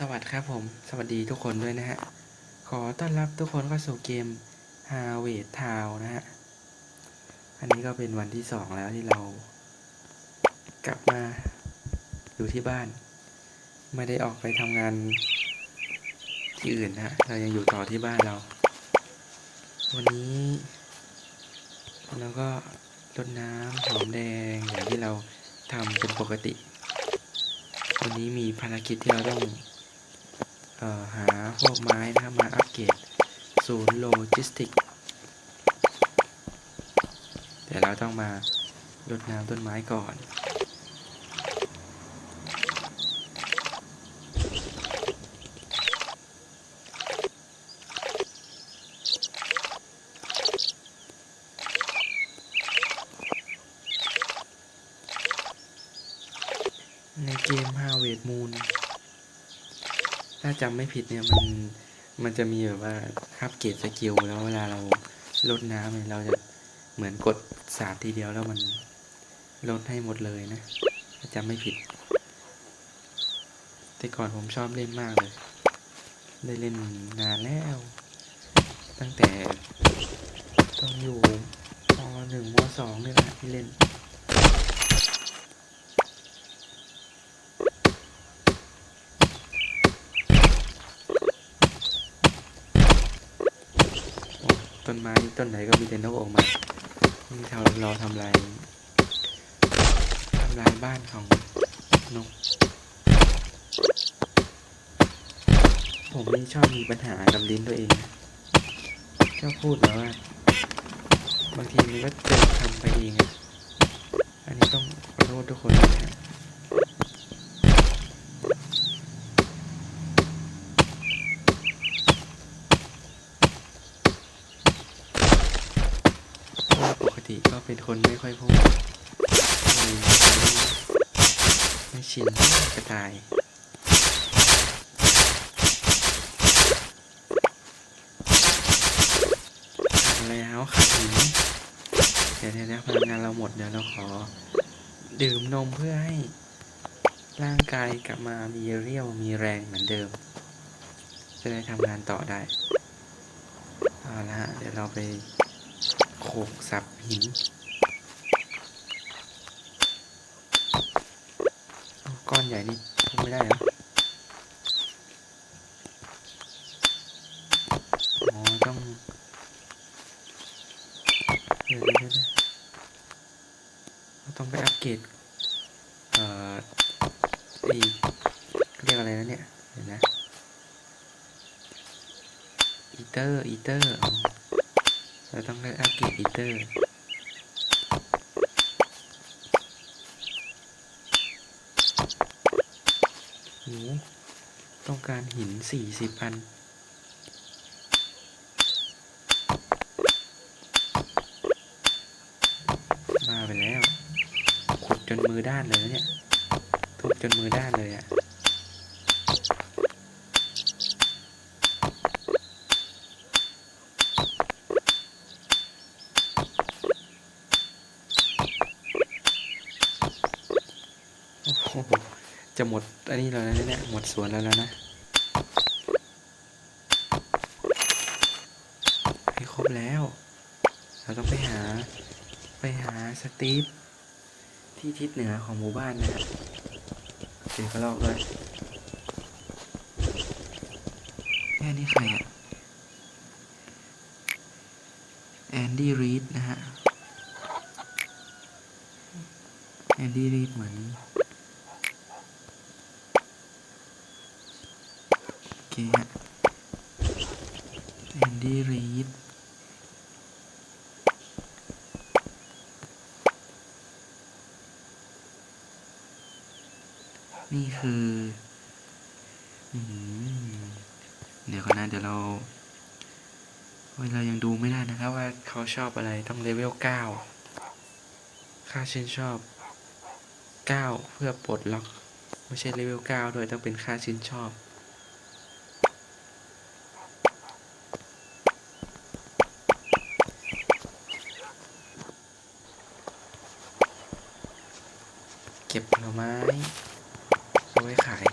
สวัสดีครับผม สวัสดีทุกคนด้วยนะฮะ ขอต้อนรับทุกคนเข้าสู่เกม h a r v e s t Town นะฮะ อันนี้ก็เป็นวันที่สองแล้วที่เรา กลับมาอยู่ที่บ้าน ไม่ได้ออกไปทำงานที่อื่นนะฮะ เรายังอยู่ต่อที่บ้านเรา วันนี้เราก็รดน้ำหอมแดงอย่างที่เราทำเป็นปกติ วันนี้มีภารกิจที่เราต้อง หาพวกไม้นะครับมาอัปเกรดศูนย์โลจิสติกแต่เราต้องมารดน้ำต้นไม้ก่อนในเกม Harvest Moon ถ้าจำไม่ผิดเนี่ยมันมันจะมีแบบว่าคับเกรดสกิลแล้วเวลาเราลดน้ำเนี่ยเราจะเหมือนกดสาดทีเดียวแล้วมันลดให้หมดเลยนะถ้าจำไม่ผิด แต่ก่อนผมชอบเล่นมากเลย ได้เล่นนานแล้ว ตั้งแต่ต้องอยู่มหนึ่งมสองนี่แหละที่เล่น นไม้ต้นไหนก็มีแต่นกออกมานี่เราเราทำลายทำลายบ้านของนก ผมนี่ชอบมีปัญหากับลิ้นตัวเองนะชอบพูดแบบว่า บางทีมันก็เจอคำไปเองอันนี้ต้องขอโทษทุกคนด้วยนะฮะเพราะว่าปกติก็เป็น คนไม่ค่อยพูดไม่ชินกระตายแล้วขาดหินเดี๋ยวเดี๋ยวพลังงานเราหมดเดี๋ยวเราขอ ดื่มนมเพื่อให้ ร่างกายกลับมามีเรี่ยวมีแรงเหมือนเดิม จะได้ทำงานต่อได้เอาละเดี๋ยวเราไปโขกสับหินเอานใหญ่นี่ไม่ได้เหรออ๋อต้องเดี๋ยวเดี๋ยวเดี๋ยวเราต้องไปอัปเกรดเอ่อไอเรียกอะไรนะเนี่ยเดี๋ยวนะอีเตอร์อีเตอร์เราต้องได้อัปเกรดอีเตอร์ โห ต้อง การหินสี่สิบอัน มาไปแล้ว ขุดจนมือด้านเลยเนี่ย ทุบจนมือด้านเลยอะ่ะจะหมดอันนี้แล้วนะเนี่ย หมดสวนแล้วแล้วนะ ให้ครบ แล้ว เราต้องไปหาไปหาสตีฟที่ทิศเหนือของหมู่บ้านนะฮะเจอกระรอกด้วยแค่นี้ใครอะแอนดี้รีดนะฮะแอนดี้รีดเหมือนโอเคฮะแอนดี้รีด นี่ คืออเดี๋ยวก่อนนะเดี๋ยวเราเรายังดูไม่ได้นะครับว่าเขาชอบอะไรต้องเลเวลเก้าค่าชื่นชอบเก้าเพื่อปลดล็อก ไม่ใช่เลเวลเก้าด้วยต้องเป็นค่าชื่นชอบ เก็บผลไม้เอาไว้ขาย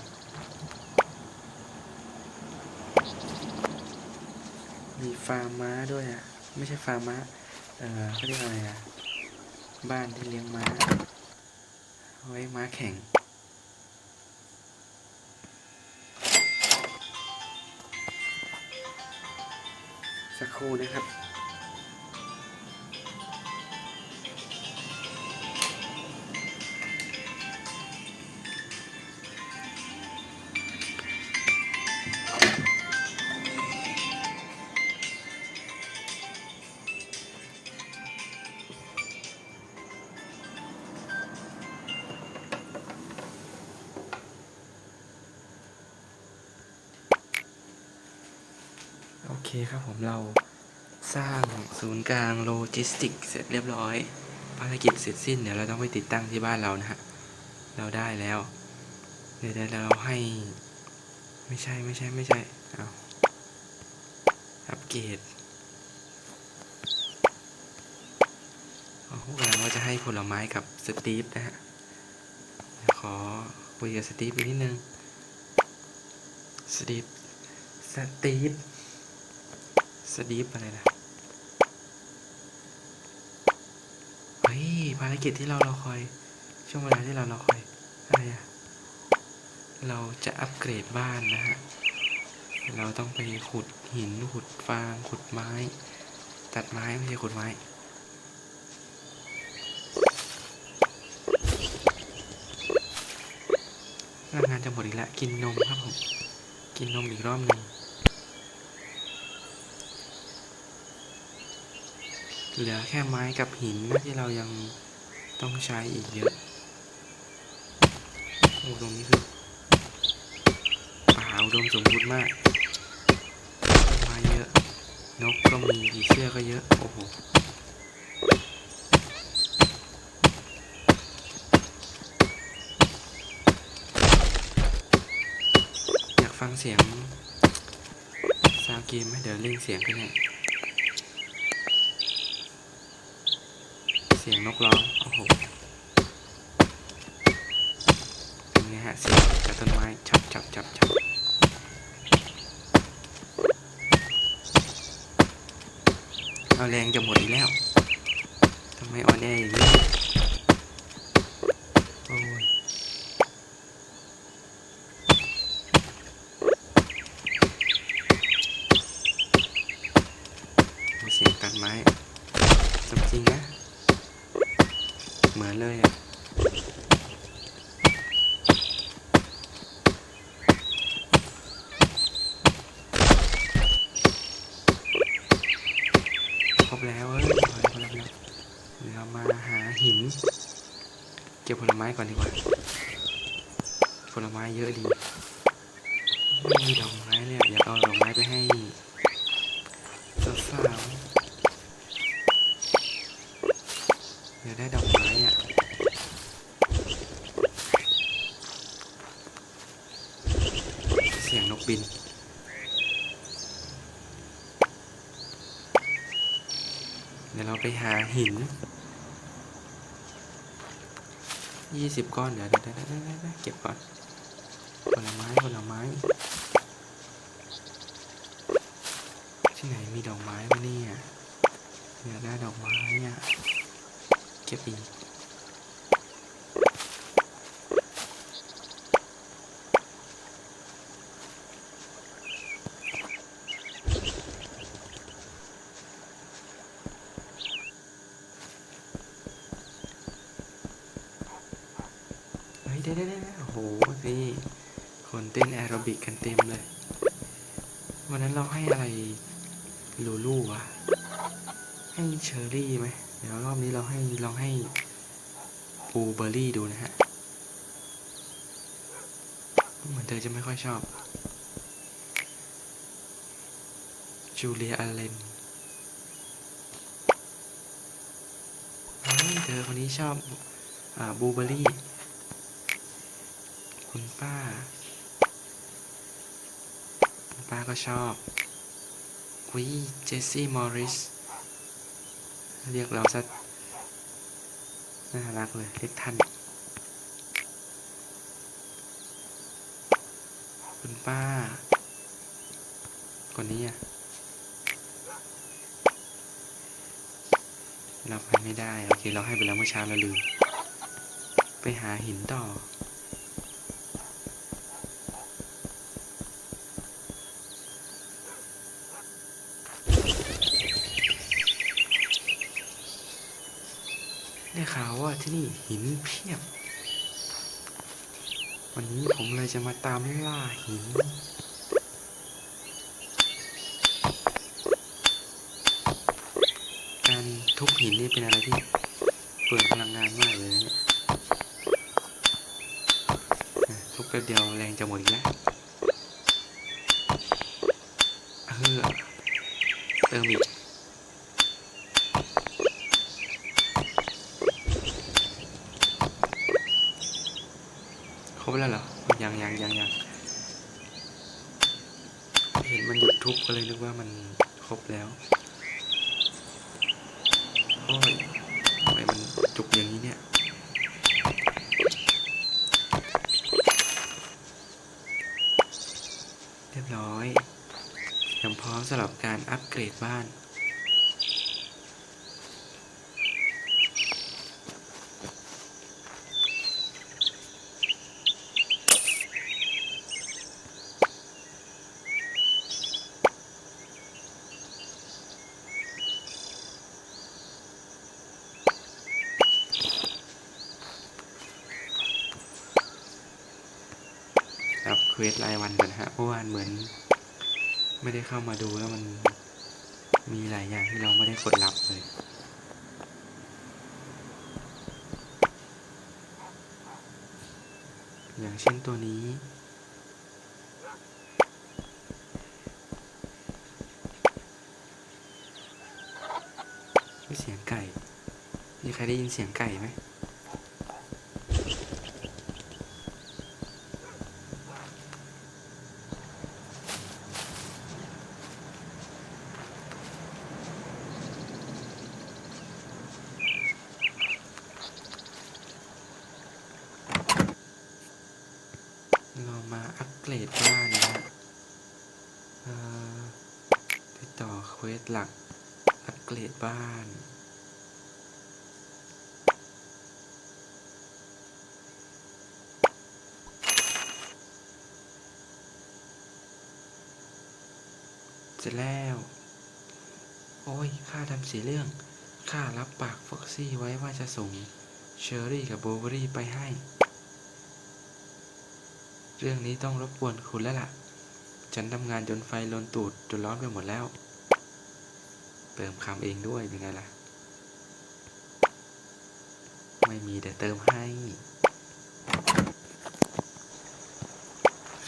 มีฟาร์มม้าด้วยอะ ไม่ใช่ฟาร์มม้า เออเขาเรียกอะไรอะ บ้านที่เลี้ยงม้า ไว้ม้าแข่ง สักครู่นะครับ ผมเราสร้างศูนย์กลางโลจิสติกเสร็จเรียบร้อย ภารกิจเสร็จสิ้นเดี๋ยวเราต้องไปติดตั้งที่บ้านเรานะฮะ เราได้แล้ว เดี๋ยวเราให้ ไม่ใช่ไม่ใช่ไม่ใช่เอาอัปเกรดอ๋อกำลังว่าจะให้ผลไม้กับสตีฟนะฮะ ขอคุยกับสตีฟอีกนิดนึง สตีฟ สตีฟ สตีฟอะไรนะเฮ้ยภารกิจที่เรารอคอย ช่วงเวลาที่เรารอคอยอะไรอะเราจะอัปเกรดบ้านนะฮะ เราต้องไปขุดหินขุดฟางขุดไม้ ตัดไม้ไม่ใช่ขุดไม้พลังงานจะหมดอีกแล้วกินนมครับผม กินนมอีกรอบหนึ่ง เหลือแค่ไม้กับหินนะที่เรายังต้องใช้อีกเยอะโอ้ตรงนี้คือป่าอุดมสมบูรณ์มากไม้เยอะ นกก็มีผีเสื้อก็เยอะ โอ้โหอยากฟังเสียงซาวเกมไหมเดี๋ยวเล่นเสียงกันให้เสียงนกร้องโอ้โหเป็นไงฮะเสียงจากต้นไม้ชับชับชับชับเอาแรงจะหมดอีกแล้วทำไมอ่อนแออย่างนี้ โอ้ย มีเสียงตัดไม้สมจริงนะ เหมือนเลยอะ ครบแล้วเอ้ยครบแล้วครบแล้วเดี๋ยวเรามาหาหิน เก็บผลไม้ก่อนดีกว่า ผลไม้เยอะดี ไม่มีดอกไม้เลยอะอยากเอาดอกไม้ไปให้สาวๆเดี๋ยวได้ดอกไม้อะ เสียงนก บิน เดี๋ยวเราไปหาหินยี่สิบก้อน เดี๋ยวเดี๋ยวเดี๋ยวเก็บก่อนผลไม้ผลไม้ ที่ไหนมีดอกไม้วะเนี่ยเดี๋ยวได้ดอกไม้อะเก็บอีก เฮ้ยเด้ได้ได้โอ้โหสิคนเต้นแอโร บิกันเต็มเลย วันนั้นเราให้อะไรลูลูวะให้เชอร์รี่ไหมเดี๋ยวรอบนี้เราให้ลองให้บูเบอร์รี่ดูนะฮะ เหมือนเธอจะไม่ค่อยชอบ จูเลียอเลนเฮ้ยเธอคนนี้ชอบอบูเบอร์รี่ คุณป้า ป้าก็ชอบวิเจสซี่มอริสเรียกเราซะน่ารักเลย เรียกท่าน คุณป้า คนนี้อะราไปไม่ได้ โอเค เราให้ไปแล้วเมื่อเช้าเราลืม ไปหาหินต่อ ที่นี่หินเพียบ วันนี้ผมเลยจะมาตามล่าหิน การทุบหินนี่เป็นอะไรที่เปลืองพลังงานมากเลยนะเนี่ยอะทุบแป๊บเดียวแรงจะหมดอีกแล้วเออเติมอีก ครบแล้วเหรอ ยังยังยังยังเห็นมันหยุดทุบก็เลยนึกว่ามันครบแล้วโอ้ยทำไมมันจุกอย่างนี้เนี่ยเรียบร้อยเตรียมพร้อมสำหรับการอัปเกรดบ้าน ควสรายวันก่อนนะฮะเพราะว่าเหมือน ไม่ได้เข้ามาดูแล้วมันมีหลายอย่างที่เราไม่ได้กดรับเลยอย่างเช่นตัวนี้ เสียงไก่ มีใครได้ยินเสียงไก่ไหม เรามาอัปเกรดบ้านนะฮะเอ่อติดต่อเควสหลัก อัปเกรดบ้าน เสร็จแล้ว โอ้ย ข้าทำเสียเรื่อง ข้ารับปากฟ็อกซี่ไว้ว่าจะส่งเชอรี่กับโบเบอรี่ไปให้ เรื่องนี้ต้องรบกวนคุณแล้วล่ะ ฉันทำงานจนไฟลนตูดจนร้อนไปหมดแล้ว เติมคำเองด้วยเป็นไงล่ะ ไม่มีแต่เติมให้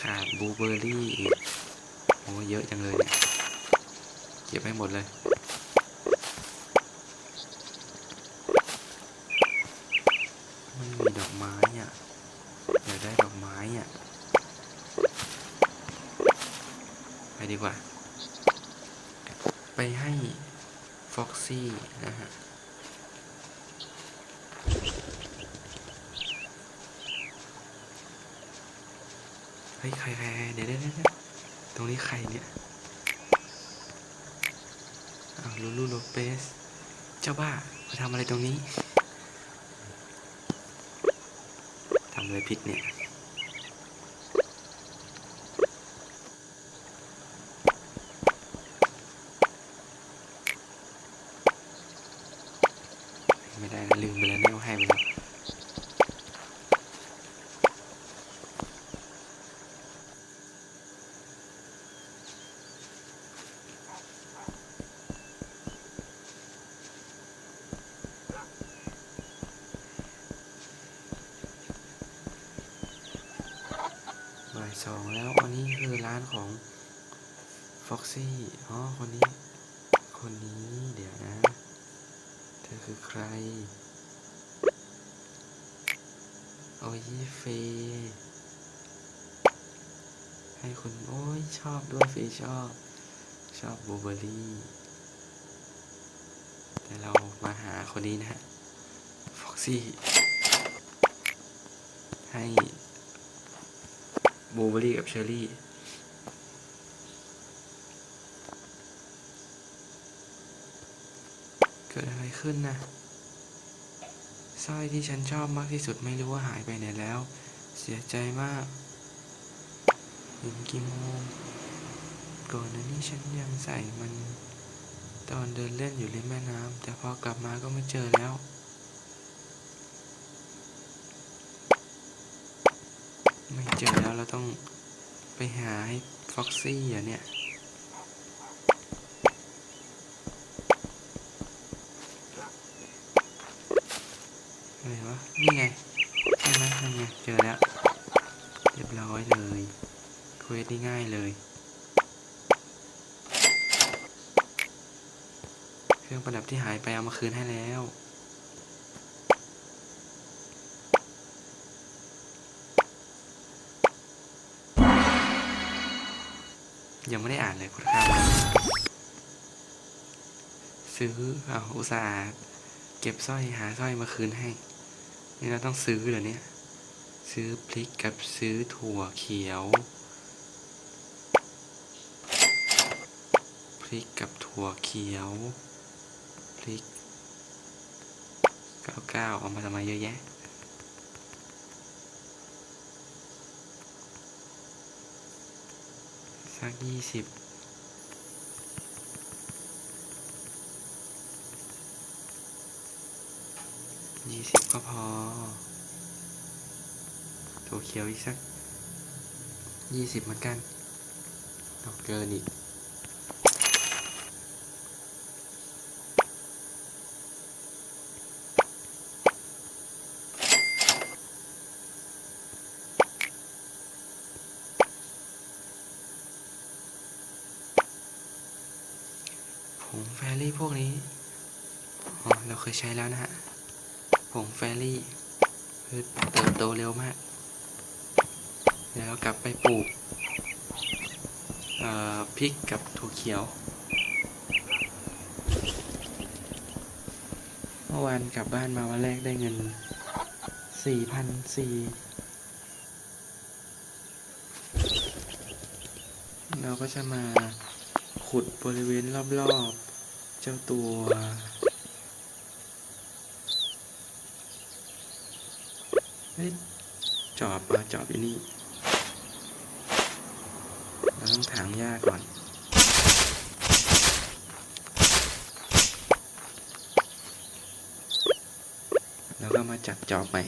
ขาดบลูเบอร์รี่อีกโอ้เยอะจังเลยเนี่ย เก็บให้หมดเลยไม่มีดอกไม้อะอยากได้ดอกไม้อะไปดีกว่า ไปให้ฟ็อกซี่นะฮะเฮ้ยใครใครเดี๋ยวเดี๋ยวตรงนี้ใครเนี่ย ลูลูโลเปส เจ้าบ้า มาทำอะไรตรงนี้ ทำอะไรผิดเนี่ย ไม่ได้นะลืมไปแล้วเนี่ยว่าให้ไปแล้ว บ่าย สองแล้ว อันนี้คือร้านของ Foxy อ๋อคนนี้ คนนี้เดี๋ยวนะ เธอคือใคร โอ้ยเฟให้คุณโอ้ยชอบด้วยเฟชอบ ชอบบูเบอร์รี่ แต่เรามาหาคนนี้นะฮะ Foxy ให้ บลูเบอร์รี่กับเชอร์รี่เกิดอะไรขึ้นนะสร้อยที่ฉันชอบมากที่สุดไม่รู้ว่าหายไปไหนแล้ว เสียใจมากถึงกี่โมงก่อนหน้านี้ฉันยังใส่มัน ตอนเดินเล่นอยู่ริมแม่น้ำแต่พอกลับมาก็ไม่เจอแล้ว ไม่เจอแล้วเราต้องไปหาให้ฟ็อกซี่อะเนี่ย อะไรวะ นี่ไง ใช่ไหมนั่นไง เจอแล้ว เรียบร้อยเลยเควสง่ายเลย เครื่องประดับที่หายไปเอามาคืนให้แล้ว ยังไม่ได้อ่านเลยคุณครับซื้อเอาอุตส่าห์เก็บสร้อยหาสร้อยมาคืนให้ นี่เราต้องซื้อเหรอเนี่ย ซื้อพริกกับซื้อถั่วเขียว พริกกับถั่วเขียว พริกเก้าเก้าเอามาทำไมเยอะแยะ สักยี่สิบยี่สิบก็พอถั่วเขียวอีกสักยี่สิบเหมือนกันเอาเกินอีก ฟรี่พวกนี้อ๋อเราเคยใช้แล้วนะฮะผงแฟรี่คือเติบโตเร็วมาก เดี๋ยวเรากลับไปปลูกพริกกับถั่วเขียว เมื่อวานกลับบ้านมาวันแรกได้เงินสี่พันสี่เราก็จะมาขุดบริเวณรอบๆ เจ้าตัวเฮ้ยจอบมาจอบอยู่นี่ เราต้องถางหญ้าก่อนแล้วก็มาจัดจอบใหม่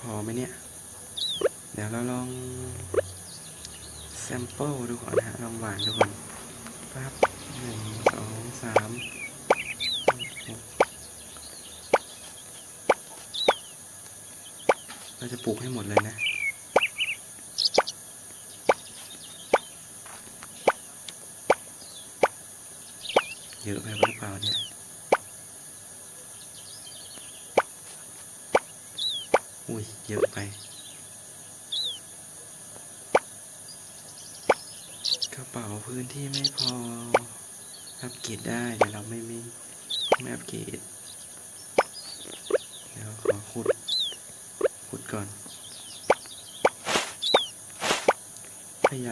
พอไหมเนี่ย เดี๋ยวเราลองแซมเปิลดูก่อนนะฮะ ลองหวานดูก่อนปั๊บหนึ่งสองสามหก เราจะปลูกให้หมดเลยนะเยอะไปหรือเปล่าเนี่ยอุ้ยเยอะไป กระเป๋าพื้นที่ไม่พออัปเกรดได้แต่เราไม่ม่ไม่อัปเกรด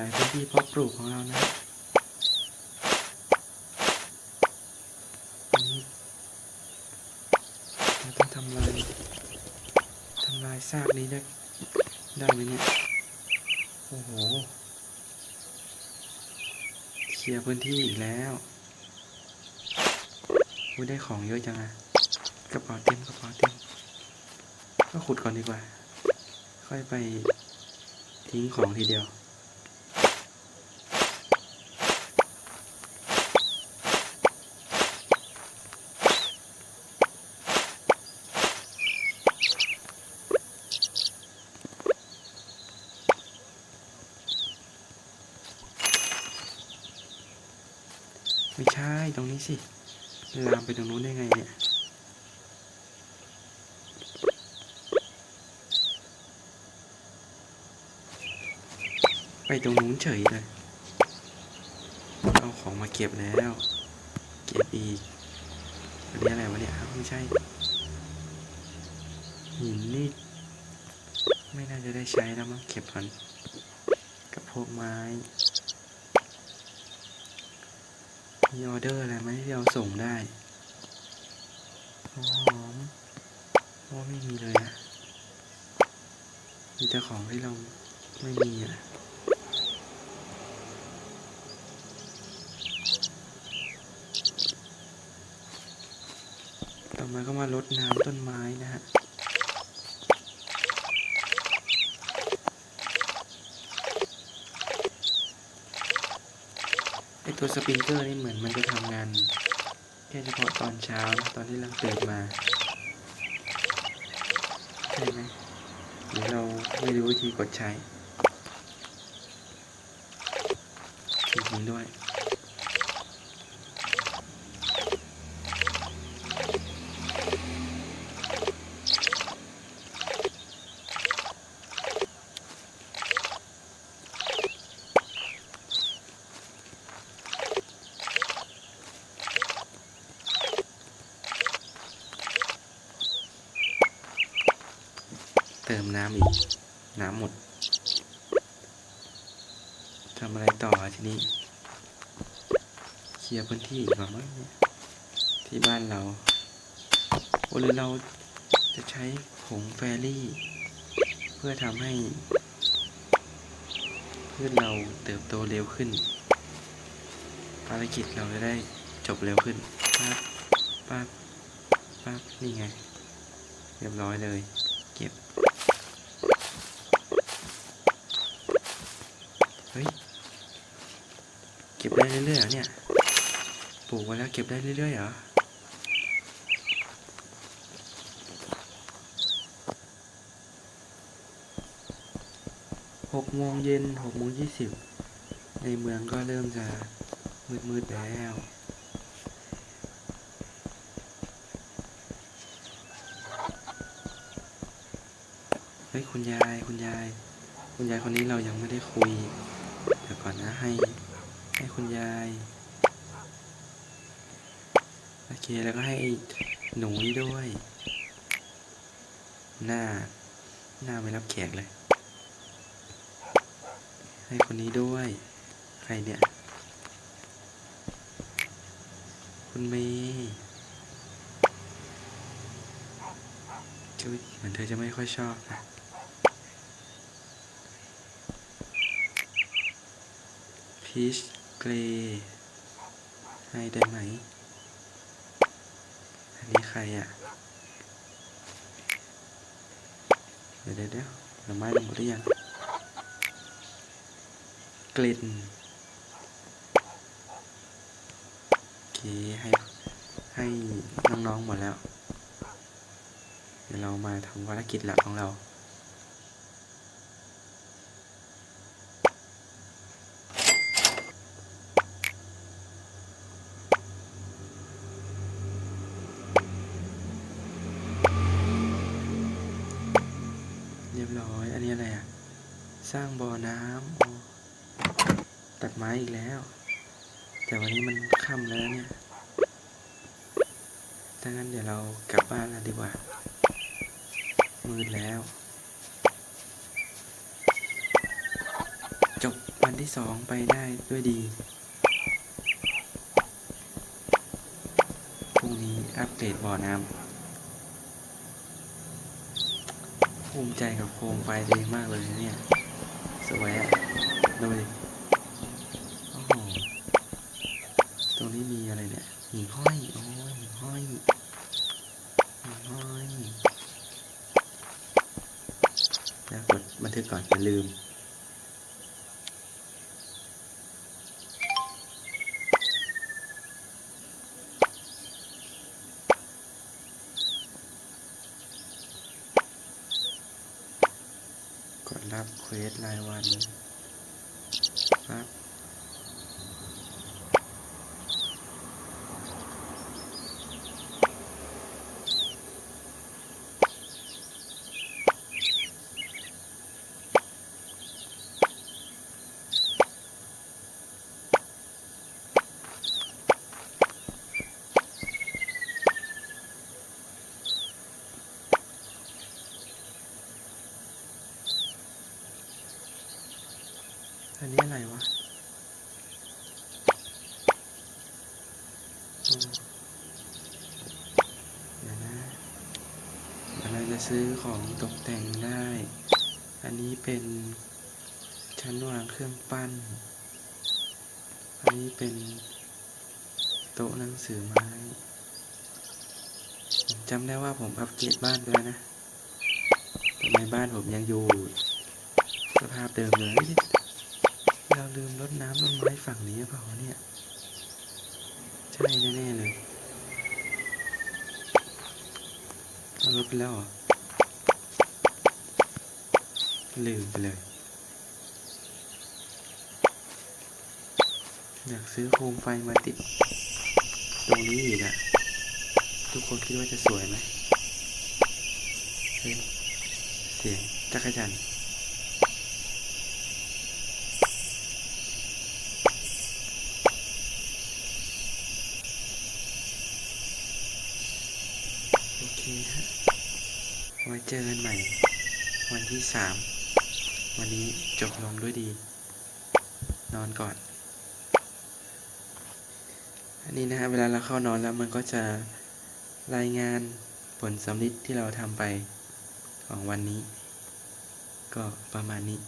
ายพื้นที่เพาะปลูกของเรานะนนี้เราต้องทำลายทำลายซากนี้ได้ได้ไหมเนี่ย โอ้โห เคลียร์พื้นที่อีกแล้วอุ้ยได้ของเยอะจังอะกระเป๋าเต็มกระเป๋าเต็ม ก็ขุดก่อนดีกว่า ค่อยไปทิ้งของทีเดียว้สิลามไปตรงนู้นได้ไงเนี่ยไปตรงนู้นเฉยเลย เอาของมาเก็บแล้ว เก็บอีกอันนี้อะไรวะเนี่ยไม่ใช่ หินนี่ ไม่น่าจะได้ใช้แล้วมั้งเก็บพันกับพวกไม้ มีออเดอร์อะไรไหมที่เราส่งได้หอมโอ้ไม่มีเลยอะมีแต่ของที่เราไม่มีอะต่อมาก็มารดน้ำต้นไม้นะฮะ ตัวสปริงเกอร์นี่เหมือนมันจะทำงาน แค่เฉพาะตอนเช้าตอนที่เราตื่นมาใช่ไหมหรือเราไม่รู้วิธีกดใช้จริงด้วย เติมน้ำอีก น้ำหมด ทำอะไรต่อทีนี้ เคลียร์ พื้นที่อีกก่อนมั้งเนี่ยที่บ้านเราโอ้หรือเราจะใช้ผงแฟรี่ เพื่อทำให้พืชเราเติบโตเร็วขึ้น ภารกิจเราจะได้จบเร็วขึ้นปั๊บปั๊บปั๊บนี่ไง เรียบร้อยเลย เก็บ เฮ้ย เก็บได้เรื่อยๆเหรอเนี่ย ปลูกไว้แล้วเก็บได้เรื่อยๆเหรอหกโมงเย็นหกโมงยี่สิบในเมืองก็เริ่มจะมืดๆแล้วเฮ้ยคุณยายคุณยาย คุณยายคนนี้เรายังไม่ได้คุยเดี๋ยวก่อนนะให้ ให้คุณยาย โอเคแล้วก็ให้หนูนี่ด้วย หน้า หน้าไม่รับแขกเลย ให้คนนี้ด้วย ใครเนี่ย คุณเมย์จุ๊ยเหมือนเธอจะไม่ค่อยชอบนะพีชเกรย์ให้ได้ไหม นี่ใครอะ เดี๋ยวเดี๋ยวเดี๋ยวผลไม้ลงหมดหรือยังกลิ่นโอเคให้ให้น้องๆหมดแล้ว เดี๋ยวเรามาทำภารกิจหลักของเรา สร้างบ่อน้ำตัดไม้อีกแล้ว แต่วันนี้มันค่ำแล้วเนี่ยถ้างั้นเดี๋ยวเรากลับบ้านแล้วดีกว่า มืดแล้ว จบวันที่สองไปได้ด้วยดี พรุ่งนี้อัปเดตบ่อน้ำ ภูมิใจกับโคมไฟเองมากเลยนะเนี่ย สวยอะดูดิโอ้โหตรงนี้มีอะไรเนี่ยหิ่งห้อยโอ้หิ่งห้อยหิ่งห้อยแล้วกดบันทึกก่อนอย่าลืม กดรับเควสรายวัน นนี้อะไรวะอ๋อเดี๋ยวนะเดี๋ยวเราจะซื้อของตกแต่งได้ อันนี้เป็นชั้นวางเครื่องปั้น อันนี้เป็นโต๊ะหนังสือไม้ผมจำได้ว่าผมอัปเกรดบ้านไปแล้วนะทำไมบ้านผมยังอยู่ สภาพเดิมเลย ลืมรดน้ำต้นไม้ฝั่งนี้เปล่าเนี่ย ใช่แน่ๆเลยเอารถไปแล้วเหรอ ลืมไปเลย อยากซื้อโคมไฟมาติด ตรงนี้อีกอะทุกคนคิดว่าจะสวยไหมเฮ้ยเสียงจักรจันทร์โอเคฮะไว้ เจอกันใหม่ วันที่สามวันนี้จบลงด้วยดี นอนก่อน อันนี้นะฮะเวลาเราเข้านอนแล้วมันก็จะรายงานผลสำลิดที่เราทำไปของวันนี้ ก็ประมาณนี้